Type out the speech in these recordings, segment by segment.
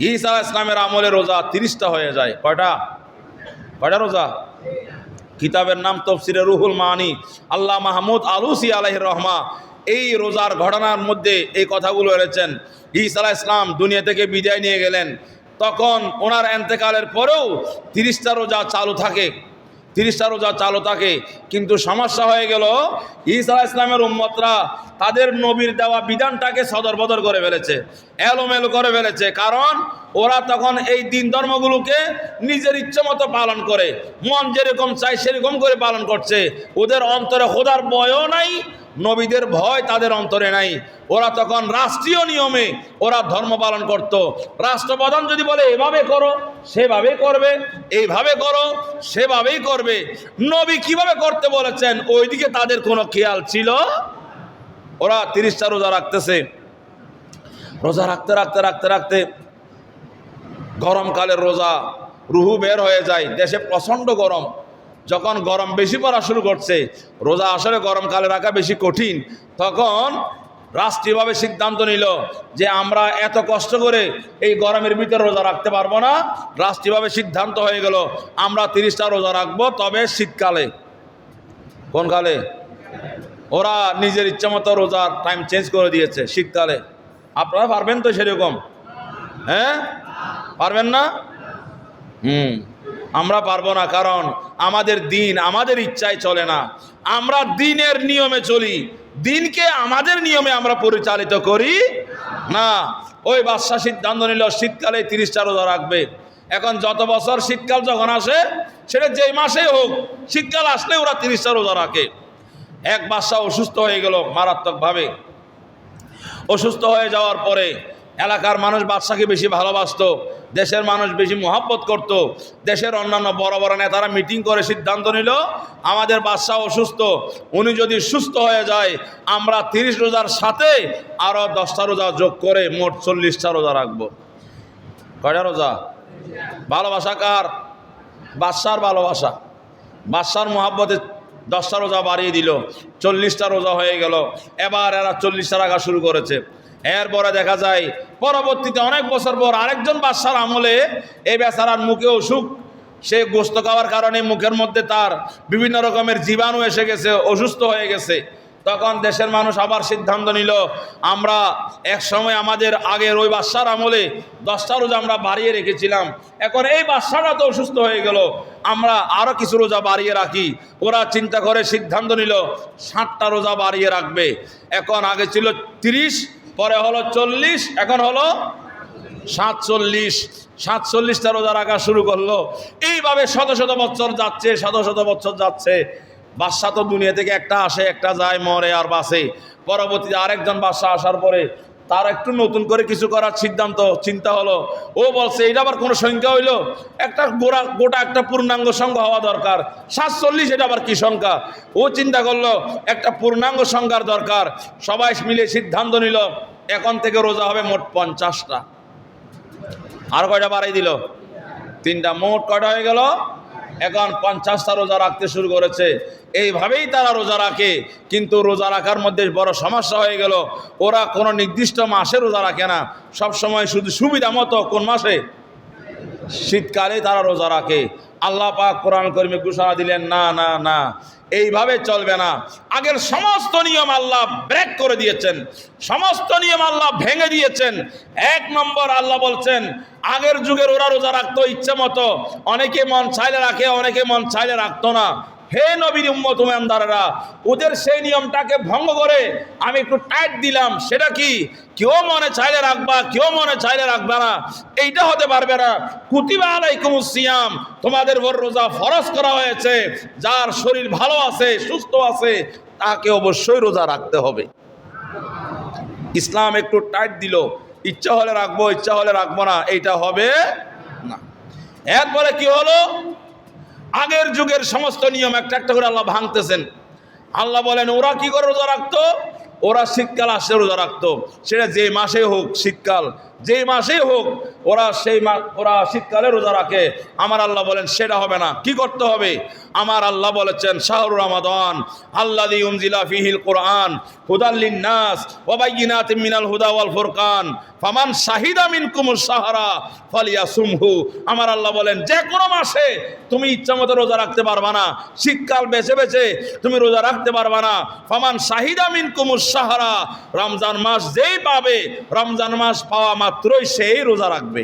ঈসা ইসলামের আমলে রোজা তিরিশটা হয়ে যায়। কয়টা? কয়টা রোজা? কিতাবের নাম তফসিরে রুহুল মানি। আল্লাহ মাহমুদ আলুসি আলহ রহমা এই রোজার ঘটনার মধ্যে এই কথাগুলো এনেছেন। ঈসা ইসলাম দুনিয়া থেকে বিদায় নিয়ে গেলেন। তখন ওনার এন্তেকালের পরেও তিরিশটা রোজা চালু থাকে। তিরিশটা রোজা চালু থাকে। কিন্তু সমস্যা হয়ে গেল ইসা ইসলামের উম্মতরা তাদের নবীর দেওয়া বিধানটাকে সদর বদর করে ফেলেছে, এলোমেলো করে ফেলেছে। কারণ ওরা তখন এই দিন ধর্মগুলোকে নিজের ইচ্ছে মতো পালন করে, মন যেরকম চাই সেরকম করে পালন করছে। ওদের অন্তরে খোদার বয়ও নাই নবীদের ভয় তাদের অন্তরে নাই। ওরা তখন রাষ্ট্রীয় নিয়মে ওরা ধর্ম পালন করত। রাষ্ট্রপ্রধান যদি বলে, এভাবে করো, সেভাবে করবে, এইভাবে করো, সেভাবেই করবে। নবী কীভাবে করতে বলেছেন, ওইদিকে তাদের কোনো খেয়াল ছিল? ওরা তিরিশটা রোজা রাখতেছে। রোজা রাখতে রাখতে রাখতে রাখতে গরমকালের রোজা, রুহু বের হয়ে যায়। দেশে প্রচণ্ড গরম। যখন গরম বেশি পড়া শুরু করছে, রোজা আসলে গরমকালে রাখা বেশি কঠিন, তখন রাষ্ট্রীয়ভাবে সিদ্ধান্ত নিল যে আমরা এত কষ্ট করে এই গরমের ভিতরে রোজা রাখতে পারব না। রাষ্ট্রীয়ভাবে সিদ্ধান্ত হয়ে গেল, আমরা তিরিশটা রোজা রাখব তবে শীতকালে। কোন কালে? ওরা নিজের ইচ্ছা মতো রোজার টাইম চেঞ্জ করে দিয়েছে শীতকালে। আপনারা পারবেন তো সেরকম? হ্যাঁ? পারবেন না? হুম। আমরা পারব না, কারণ আমাদের দিন আমাদের ইচ্ছায় চলে না। আমরা দিনের নিয়মে চলি। দিনকে আমাদের নিয়মে আমরা পরিচালিত করি না। ওই বাদশা সিদ্ধান্ত নিল, শীতকালে তিরিশটা রোজা রাখবে। এখন যত বছর শীতকাল যখন আসে, সেটা যেই মাসেই হোক, শীতকাল আসলে ওরা তিরিশটা রোজা রাখে। এক বাদশা অসুস্থ হয়ে গেল মারাত্মকভাবে। অসুস্থ হয়ে যাওয়ার পরে এলাকার মানুষ বাদশাকে বেশি ভালোবাসতো, দেশের মানুষ বেশি মহাব্বত করত, দেশের অন্যান্য বড় বড় নেতারা মিটিং করে সিদ্ধান্ত নিল, আমাদের বাদশাহ অসুস্থ, উনি যদি সুস্থ হয়ে যায়, আমরা তিরিশ রোজার সাথে আরও দশটা রোজা যোগ করে মোট চল্লিশটা রোজা রাখব। কয়টা রোজা? ভালোবাসা কার? বাদশার ভালোবাসা। বাদশার মহাব্বতে দশটা রোজা বাড়িয়ে দিল, চল্লিশটা রোজা হয়ে গেল, এবার এরা চল্লিশটা রাখা শুরু করেছে। এরপরে দেখা যায়, পরবর্তীতে অনেক বছর পর আরেকজন বাদশার আমলে এই বেচারার মুখে অসুখ সে গোস্ত খাওয়ার কারণে মুখের মধ্যে তার বিভিন্ন রকমের জীবাণু এসে গেছে, অসুস্থ হয়ে গেছে। তখন দেশের মানুষ আবার সিদ্ধান্ত নিল, আমরা এক সময় আমাদের আগের ওই বাদশার আমলে দশটা রোজা আমরা বাড়িয়ে রেখেছিলাম। এখন এই বাদশাটা তো অসুস্থ হয়ে গেল, আমরা আরও কিছু রোজা বাড়িয়ে রাখি। ওরা চিন্তা করে সিদ্ধান্ত নিল, ষাটটা রোজা বাড়িয়ে রাখবে। এখন আগে ছিল তিরিশ পরে হলো চল্লিশ, এখন হলো সাতচল্লিশ। সাতচল্লিশটা রোজা রাখা শুরু করল। এইভাবে শত শত বছর যাচ্ছে, শত শত বছর যাচ্ছে। বাদশাহ তো দুনিয়া থেকে একটা আসে, একটা যায়, মরে আর বাসে পরবর্তীতে আরেকজন বাদশাহ আসার পরে তার একটু নতুন করে কিছু করার সিদ্ধান্ত, চিন্তা হলো। ও বলছে, এটা আবার কোনো সংখ্যা হইল? একটা গোড়া, গোটা একটা পূর্ণাঙ্গ সংখ্যা হওয়া দরকার। সাতচল্লিশ, এটা আবার কি সংখ্যা? ও চিন্তা করল, একটা পূর্ণাঙ্গ সংখ্যার দরকার। সবাই মিলে সিদ্ধান্ত নিল, এখন থেকে রোজা হবে মোট পঞ্চাশটা। আর কয়টা বাড়াই দিল? তিনটা। মোট কয়টা হয়ে গেল? এখন পঞ্চাশটা রোজা রাখতে শুরু করেছে। এইভাবেই তারা রোজা রাখে। কিন্তু রোজা রাখার মধ্যে বড় সমস্যা হয়ে গেল। ওরা কোনো নির্দিষ্ট মাসে রোজা রাখে না। সব সময় শুধু সুবিধা মতো কোন মাসে? শীতকালে তারা রোজা রাখে। আল্লাহ পাক কোরআন কর্মী ঘোষণা দিলেন, না না না। এইভাবে চলবে না। আগের সমস্ত নিয়ম আল্লাহ ব্রেক করে দিয়েছেন। সমস্ত নিয়ম আল্লাহ ভেঙে দিয়েছেন। এক নম্বর আল্লাহ বলছেন, আগের যুগের ওরা রোজা রাখতো ইচ্ছে মতো। অনেকে মন চাইলে রাখে, অনেকে মন চাইলে রাখতো না। হে নবীর উম্মত উমানদারেরা, ওদের সেই নিয়মটাকে ভঙ্গ করে আমি একটু টাইট দিলাম। সেটা কি? কেউ মনে চাইলে রাখবা, কেউ মনে চাইলে রাখবা না। এইটা হতে পারবে না। কুতিবা আলাইকুম সিয়াম। তোমাদের ওর রোজা ফরজ করা হয়েছে। যার শরীর ভালো আছে, সুস্থ আছে, তাকে অবশ্যই রোজা রাখতে হবে। ইসলাম একটু টাইট দিল। ইচ্ছা হলে রাখব, ইচ্ছা হলে রাখব না। এইটা হবে না। এরপরে কি হলো? আগের যুগের সমস্ত নিয়ম একটা একটা করে আল্লাহ ভাঙতেছেন। আল্লাহ বলেন, ওরা কি করে রোজা রাখতো? ওরা শীতকাল আসলে রোজা রাখতো। সেটা যে মাসে হোক, শীতকাল। যেই মাসেই হোক, ওরা সেই মা, ওরা শীতকালে রোজা রাখে। আমার আল্লাহ বলেন, সেটা হবে না। কি করতে হবে? আমার আল্লাহ বলেছেন শাহরুর রমাদান আল্লাহ উমজিলা ফিহিল কোরআন হুদাল্লিন নাস ওবাইনাত মিনাল হুদা ওয়াল ফুরকান, ফামান শাহিদা মিনকুমুস সাহারা ফালিয়া সুমহু আমার আল্লাহ বলেন, যে কোনো মাসে তুমি ইচ্ছা মতো রোজা রাখতে পারবা না। শীতকাল বেছে বেছে তুমি রোজা রাখতে পারবা না। ফামান শাহিদা মিন কুমুর সাহারা রমজান মাস যেই পাবে, রমজান মাস পাওয়া মাত্রই সেই রোজা রাখবে।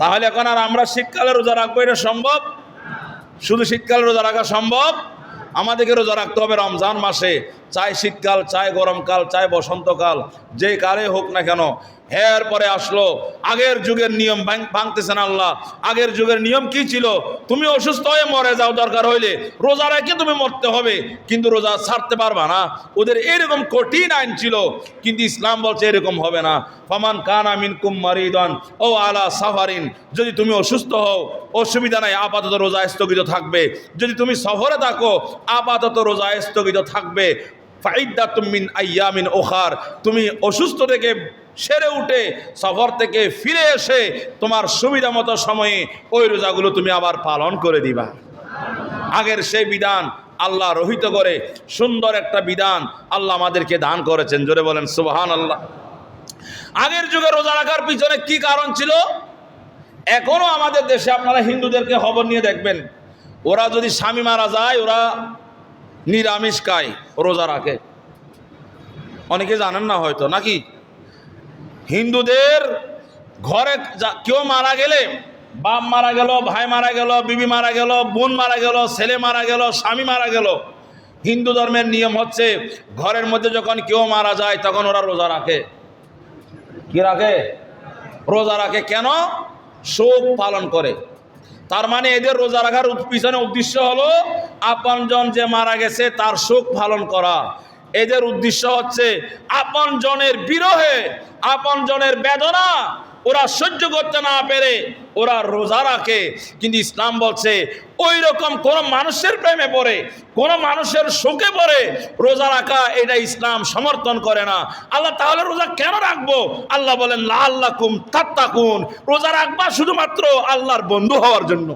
তাহলে এখন আর আমরা শীতকালে রোজা রাখব, এটা সম্ভব? শুধু শীতকালে রোজা রাখা সম্ভব? আমাদেরকে রোজা রাখতে হবে রমজান মাসে। চাই শীতকাল, চাই গরমকাল, চাই বসন্তকাল, যে কালে হোক না কেন। এরপরে আসলো। আগের যুগের নিয়ম ভাঙ- ভাঙতেছেন আল্লাহ। আগের যুগের নিয়ম কি ছিল? তুমি অসুস্থ হয়ে মরে যাও দরকার হইলে। রোজা রেখে তুমি মরতে হবে, কিন্তু রোজা ছাড়তে পারবা না। ওদের এরকম কঠিন আইন ছিল, কিন্তু ইসলাম বলছে এরকম হবে না। ফমান কান আমিন কুম মারিদন, ও আলা সাফারিন, যদি তুমি অসুস্থ হও, অসুবিধা নাই, আপাতত রোজা স্থগিত থাকবে। যদি তুমি সফরে থাকো, আপাতত রোজা স্থগিত থাকবে। ফাইদা তুমিন আইয়ামিন ওখার, তুমি অসুস্থ থেকে সেরে উঠে সফর থেকে ফিরে এসে তোমার সুবিধা মতো সময়ে ওই রোজাগুলো তুমি আবার পালন করে দিবা। আগের সেই বিধান আল্লাহ রহিত করে, সুন্দর একটা বিধান আল্লাহ আমাদেরকে দান করেছেন। জোরে বলেন সুবহান আল্লাহ আগের যুগে রোজা রাখার পিছনে কি কারণ ছিল? এখনও আমাদের দেশে আপনারা হিন্দুদেরকে খবর নিয়ে দেখবেন, ওরা যদি স্বামী মারা যায়, ওরা নিরামিষ খায়, রোজা রাখে। অনেকে জানেন না হয়তো, নাকি? হিন্দুদের ঘরে কেউ মারা গেলে বাপ মারা গেল, ভাই মারা গেল, বিবি মারা গেল, বোন মারা গেল, ছেলে মারা গেল, স্বামী মারা গেল। হিন্দু ধর্মের নিয়ম হচ্ছে ঘরের মধ্যে যখন কেউ মারা যায় তখন ওরা রোজা রাখে। কি রাখে? রোজা রাখে। কেন? শোক পালন করে। তার মানে এদের রোজা রাখার পিছনে উদ্দেশ্য হলো, আপনজন যে মারা গেছে তার শোক পালন করা। এদের উদ্দেশ্য হচ্ছে আপনজনের বিরহে আপনজনের বেদনা, ওরা সহ্য করতে না পেরে ওরা রোজা রাখে। কিন্তু ইসলাম বলছে ওই রকম কোন মানুষের প্রেমে পড়ে, কোন মানুষের শোকে পড়ে রোজা রাখা, এটা ইসলাম সমর্থন করে না। আল্লাহ তাহলে রোজা কেন রাখব? আল্লাহ বলেন লা আল্লাহ কুম তাত্তাকুন। রোজা রাখবা শুধুমাত্র আল্লাহর বন্ধু হওয়ার জন্য।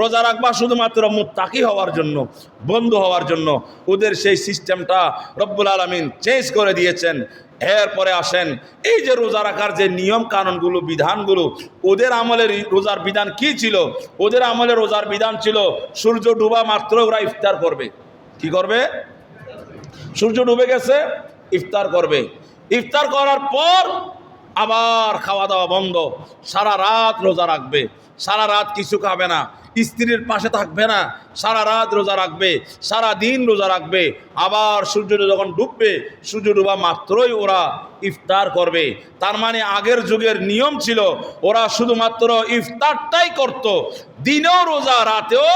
রোজা রাখবা শুধুমাত্র মুত্তাকি হওয়ার জন্য, বন্ধু হওয়ার জন্য। ওদের সেই সিস্টেমটা রব্বুল আলমিন চেঞ্জ করে দিয়েছেন। এরপরে আসেন, এই যে রোজা রাখার যে নিয়ম কানুনগুলো, বিধানগুলো, ওদের আমলের রোজার বিধান কি ছিল? ওদের আমলে রোজার বিধান ছিল, সূর্য ডুবা মাত্র ওরা ইফতার করবে। কি করবে? সূর্য ডুবে গেছে, ইফতার করবে। ইফতার করার পর আবার খাওয়া দাওয়া বন্ধ। সারা রাত রোজা রাখবে। সারা রাত কিছু খাবে না, স্ত্রীর পাশে থাকবে না, সারা রাত রোজা রাখবে, সারা দিন রোজা রাখবে, আবার সূর্য যখন ডুববে, সূর্য ডুবা মাত্রই ওরা ইফতার করবে। তার মানে আগের যুগের নিয়ম ছিল, ওরা শুধুমাত্র ইফতারটাই করত, দিনেও রোজা, রাতেও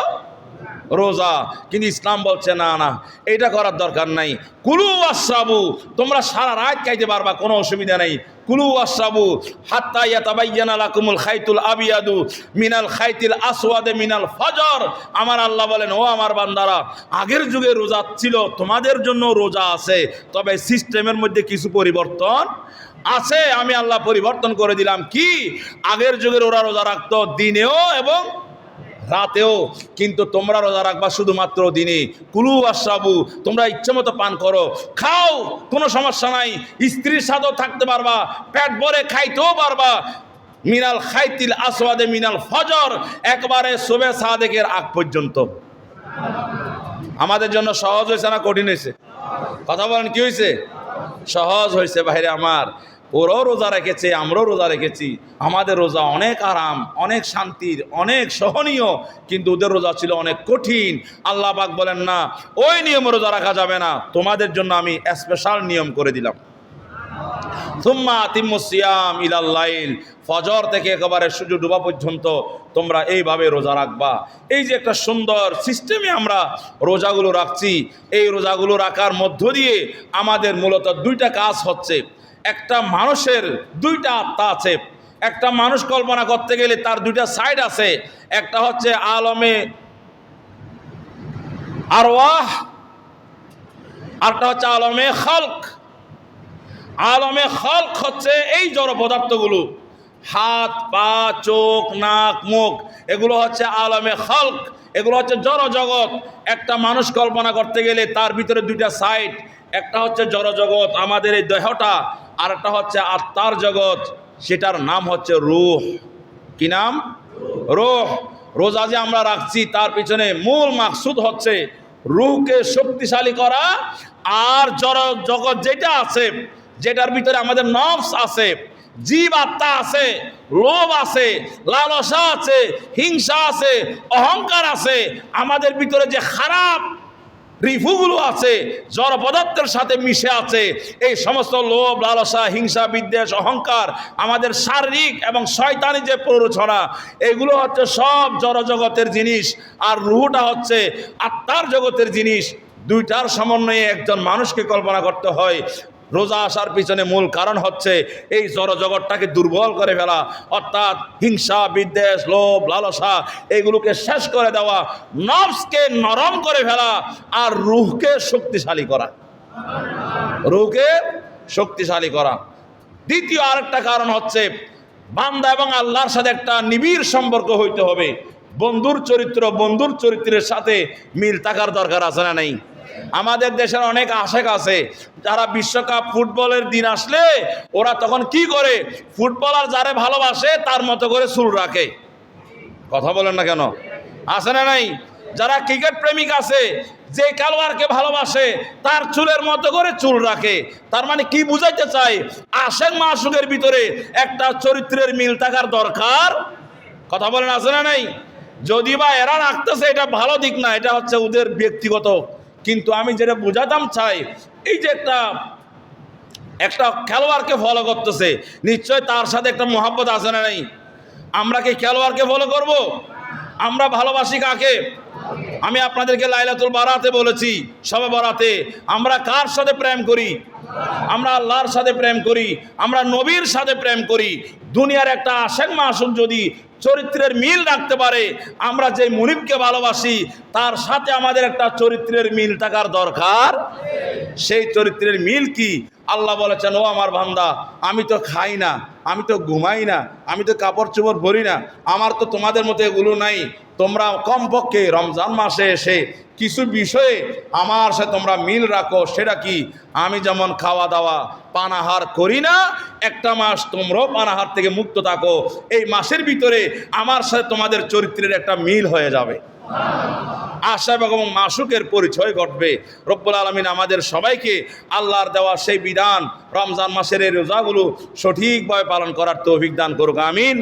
রোজা। কিন্তু ইসলাম বলছে, না না এটা করার দরকার নাই। কুলু আশ্রাবু তোমরা সারা রাত খাইতে পারবা, কোনো অসুবিধা নেই। কুলু আশ্রাবু হাত্তা ইয়াতাবাইয়ানা লাকুমুল খাইতুল আবিয়াদু মিনাল খাইতিল আসওয়াদে মিনাল ফজর। আমার আল্লাহ বলেন, ও আমার বান্দারা, আগের যুগে রোজা ছিল, তোমাদের জন্য রোজা আছে, তবে সিস্টেমের মধ্যে কিছু পরিবর্তন আছে। আমি আল্লাহ পরিবর্তন করে দিলাম। কি? আগের যুগের ওরা রোজা রাখতো দিনেও এবং রাতেও কিন্তু তোমরা রোজা রাখবা শুধুমাত্র দিনে কুলু আশ্রাবু, তোমরা ইচ্ছে মতো পান করো। খাও, কোনো সমস্যা নাই। স্ত্রীর সাথেও থাকতে পারবা, পেট ভরে খাইতেও পারবা। মিনাল খাইতিল আসওয়াদে মিনাল ফজর, একবারে শোবে সাদেকের আগ পর্যন্ত। আমাদের জন্য সহজ হয়েছে না কঠিন হয়েছে? কথা বলেন, কি হয়েছে? সহজ হয়েছে বাইরে আমার। ওরাও রোজা রেখেছে, আমরাও রোজা রেখেছি। আমাদের রোজা অনেক আরাম, অনেক শান্তির, অনেক সহনীয়, কিন্তু ওদের রোজা ছিল অনেক কঠিন। আল্লাহ পাক বলেন, না, ওই নিয়মে রোজা রাখা যাবে না। তোমাদের জন্য আমি স্পেশাল নিয়ম করে দিলাম। থুম্মা আতিমুসিয়াম ইলাল্লাইল ফজর থেকে একেবারে সূর্য ডুবা পর্যন্ত তোমরা এইভাবে রোজা রাখবা। এই যে একটা সুন্দর সিস্টেমে আমরা রোজাগুলো রাখছি, এই রোজাগুলো রাখার মধ্য দিয়ে আমাদের মূলত দুইটা কাজ হচ্ছে। একটা মানুষের দুইটা আত্মা আছে। একটা মানুষ কল্পনা করতে গেলে তার দুইটা সাইড আছে। একটা হচ্ছে আলমে আরওয়াহ আরটা হচ্ছে আলমে খালক। আলমে খলক হচ্ছে এই জড় পদার্থগুলো। হাত, পা, চোখ, নাক, মুখ, এগুলো হচ্ছে আলমে খলক। এগুলো হচ্ছে জড় জগৎ। একটা মানুষ কল্পনা করতে গেলে তার ভিতরে দুইটা সাইড একটা হচ্ছে জড় জগৎ আমাদের এই দেহটা আর একটা হচ্ছে আত্মার জগৎ, সেটার নাম হচ্ছে রুহ। কি নাম? রোহ। রোজা যে আমরা রাখছি, তার পিছনে মূল মাকসুদ হচ্ছে রুহকে শক্তিশালী করা আর জড় জগৎ যেটা আছে, যেটার ভিতরে আমাদের নফস আছে, জীব আত্মা আছে, লোভ আছে, লালসা আছে, হিংসা আছে, অহংকার আছে, আমাদের ভিতরে যে খারাপ রিফুগুলো আছে জড় পদার্থের সাথে মিশে আছে। এই সমস্ত লোভ, লালসা, হিংসা, বিদ্বেষ, অহংকার, আমাদের শারীরিক এবং শয়তানি যে প্ররোচনা, এগুলো হচ্ছে সব জড়জগতের জিনিস। আর রুহুটা হচ্ছে আত্মার জগতের জিনিস। দুইটার সমন্বয়ে একজন মানুষকে কল্পনা করতে হয়। রোজা আসার পিছনে মূল কারণ হচ্ছে এই জড় জগৎটাকে দুর্বল করে ফেলা। অর্থাৎ হিংসা, বিদ্বেষ, লোভ, লালসা, এগুলোকে শেষ করে দেওয়া, নফসকে নরম করে ফেলা আর রুহকে শক্তিশালী করা। রুহকে শক্তিশালী করা। দ্বিতীয় আরেকটা কারণ হচ্ছে বান্দা এবং আল্লাহর সাথে একটা নিবিড় সম্পর্ক হইতে হবে। বন্ধুর চরিত্র বন্ধুর চরিত্রের সাথে মিল থাকার দরকার আছে না নেই? আমাদের দেশের অনেক আশেক আছে, যারা বিশ্বকাপ ফুটবলের দিন আসলে ওরা তখন কি করে? ফুটবলার যারে ভালোবাসে, তার মতো করে চুল রাখে। কথা বলেন না কেন? আছে না নাই? যারা ক্রিকেট প্রেমিক আছে, যে খেলোয়াড়কে ভালোবাসে, তার চুলের মতো করে চুল রাখে। তার মানে কি বুঝাইতে চাই? আশেক মাসুকের ভিতরে একটা চরিত্রের মিল থাকার দরকার। কথা বলেন, আছে না নাই? যদি বা এরা রাখতেছে, এটা ভালো দিক না, এটা হচ্ছে ওদের ব্যক্তিগত কিন্তু আমি যেটা বোঝাতাম চাই, এই যে একটা একটা খেলোয়াড়কে ফলো করতেছে, নিশ্চয় তার সাথে একটা মহাব্বত আছে না নাই? আমরা কি খেলোয়াড়কে ফলো করব? আমরা ভালোবাসি কাকে? আমি আপনাদেরকে লাইলাতুল বারাতে বলেছি, সবে বারাতে, আমরা কার সাথে প্রেম করি? আমরা আল্লাহর সাথে প্রেম করি, আমরা নবীর সাথে প্রেম করি। দুনিয়ার একটা আশেক মাসুক যদি চরিত্রের মিল রাখতে পারে, আমরা যে মুনিবকে ভালোবাসি, তার সাথে আমাদের একটা চরিত্রের মিল থাকার দরকার। সেই চরিত্রের মিল কি? আল্লাহ বলেছেন, ও আমার ভান্দা আমি তো খাই না, আমি তো ঘুমাই না, আমি তো কাপড় চোপড় ভরি না, আমার তো তোমাদের মতো এগুলো নাই। তোমরা কমপক্ষে রমজান মাসে এসে কিছু বিষয়ে আমার সাথে তোমরা মিল রাখো, সেটা কি? আমি যেমন খাওয়া দাওয়া পানাহার করি না, একটা মাস তোমরাও পানাহার থেকে মুক্ত থাকো। এই মাসের ভিতরে আমার সাথে তোমাদের চরিত্রের একটা মিল হয়ে যাবে। আশা এবং মাসুকের পরিচয় ঘটবে। রব্বুল আলমিন আমাদের সবাইকে আল্লাহর দেওয়া সেই বিধান, রমজান মাসের এই রোজাগুলো সঠিকভাবে পালন করার তৌফিক দান করুক, আমিন।